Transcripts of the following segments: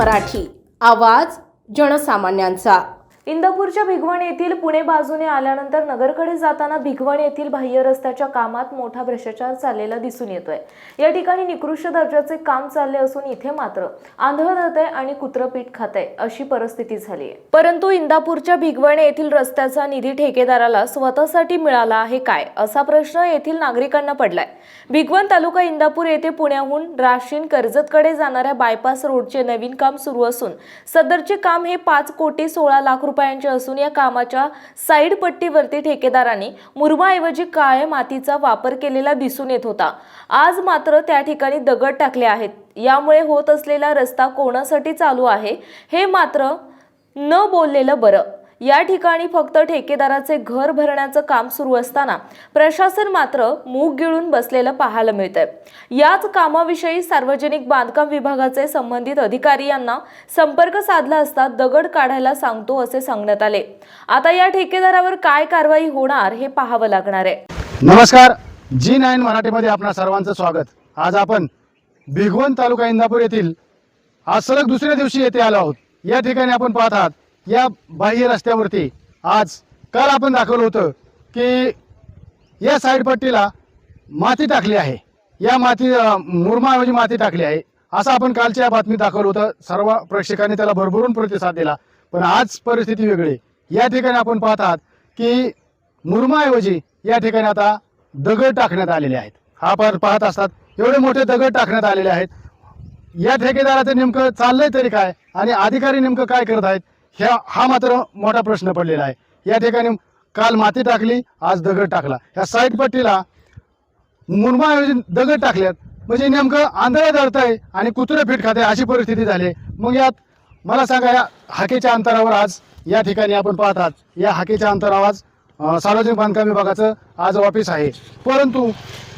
मराठी आवाज जनसामान्यांचा. इंदापूरच्या भिगवण येथील पुणे बाजूने आल्यानंतर नगरकडे जाताना भिगवण येथील बाह्य रस्त्याच्या कामात मोठा भ्रष्टाचार चाललेला दिसून येतोय. या ठिकाणी निकृष्ट दर्जाचे काम चालले असून इथे मात्र आंधळ आहे आणि कुत्रपीठ खाते अशी परिस्थिती झाली आहे. परंतु इंदापूरच्या भिगवण येथील रस्त्याचा निधी ठेकेदाराला स्वतःसाठी मिळाला आहे काय असा प्रश्न येथील नागरिकांना पडलाय. भिगवण तालुका इंदापूर येथे पुण्याहून राशीन कर्जतकडे जाणाऱ्या बायपास रोडचे नवीन काम सुरू असून सदरचे काम हे पाच कोटी सोळा लाख रुपये रुपयांचे असून या कामाच्या साईड पट्टीवरती ठेकेदारांनी मुरबाऐवजी काळे मातीचा वापर केलेला दिसून येत होता. आज मात्र त्या ठिकाणी दगड टाकले आहेत. यामुळे होत असलेला रस्ता कोणासाठी चालू आहे हे मात्र न बोललेलं बरं. या ठिकाणी फक्त ठेकेदाराचे घर भरण्याचं काम सुरू असताना प्रशासन मात्र मूग गिळून बसलेलं पाहायला मिळतंय. याच कामाविषयी सार्वजनिक बांधकाम विभागाचे संबंधित अधिकारी यांना संपर्क साधला असता दगड काढायला सांगतो असे सांगण्यात आले. आता या ठेकेदारावर काय कारवाई होणार हे पाहावं लागणार आहे. नमस्कार जी नाईन मराठीमध्ये आपणा सर्वांचं स्वागत. आज आपण भिगवण तालुका इंदापूर येथील आज सलग दुसऱ्या दिवशी येथे आलो आहोत. या ठिकाणी आपण पाहत आहात या बाह्य रस्त्यावरती. आज काल आपण दाखवलं होतं की या साईड पट्टीला माती टाकली आहे. या माती मुरमाऐवजी माती टाकली आहे. असं आपण कालच्या बातमीत दाखवलं होतं. सर्व प्रेक्षकांनी त्याला भरभरून प्रतिसाद दिला. पण आज परिस्थिती वेगळी. या ठिकाणी आपण पाहत आहात की मुरमाऐवजी या ठिकाणी आता दगड टाकण्यात आलेले आहेत. हा पर पाहत असतात. एवढे मोठे दगड टाकण्यात आलेले आहेत. या ठेकेदाराचं नेमकं चाललंय तरी काय? आणि अधिकारी नेमकं काय करत आहेत ह्या हा मात्र मोठा प्रश्न पडलेला आहे. या ठिकाणी काल माती टाकली आज दगड टाकला. ह्या साईड पट्टीला मुरमाऐवजी दगड टाकल्यात. म्हणजे नेमकं आंधळ्या दळत आहे आणि कुत्रे फिट खाते अशी परिस्थिती झाली आहे. मग यात मला सांगा या हाकेच्या अंतरावर आज या ठिकाणी आपण पाहतात या हाकेच्या अंतरावर आज सार्वजनिक बांधकाम विभागाचं आज ऑफिस आहे. परंतु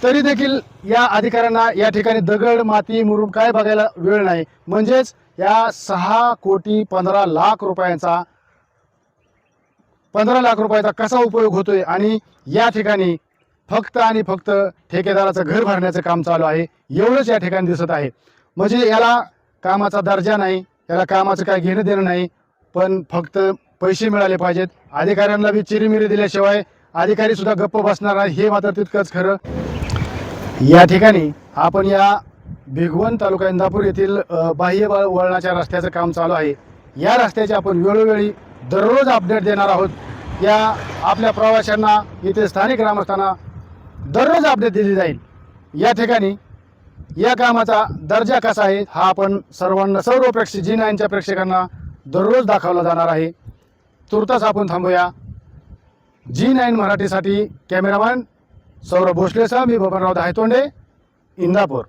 तरी देखील या अधिकाऱ्यांना या ठिकाणी दगड माती मुरुम काय बघायला वेळ नाही. म्हणजेच या सहा कोटी पंधरा लाख रुपयांचा पंधरा लाख रुपयाचा कसा उपयोग होतोय आणि या ठिकाणी फक्त आणि फक्त ठेकेदाराचं घर भरण्याचं काम चालू आहे एवढंच या ठिकाणी दिसत आहे. म्हणजे याला कामाचा दर्जा नाही याला कामाचं काय घेणं देणं नाही पण फक्त पैसे मिळाले पाहिजेत. अधिकाऱ्यांना बी चिरीमिरी दिल्याशिवाय अधिकारी सुद्धा गप्प बसणार नाही हे मात्र तितकंच खरं. या ठिकाणी आपण या भिगवण तालुका इंदापूर येथील बाह्य वळणाच्या रस्त्याचं काम चालू आहे. या रस्त्याचे आपण वेळोवेळी दररोज अपडेट देणार आहोत. या आपल्या प्रवाशांना इथे स्थानिक ग्रामस्थांना दररोज अपडेट दिली जाईल. या ठिकाणी या कामाचा दर्जा कसा आहे हा आपण सर्वांना सर्व प्रेक्षक जी नाईनच्या प्रेक्षकांना दररोज दाखवला जाणार आहे. तुर्तास आपण थांबूया. जी नाईन मराठीसाठी कॅमेरामॅन सौरभ भोसलेसह मी बबनराव धायतोंडे इंदापूर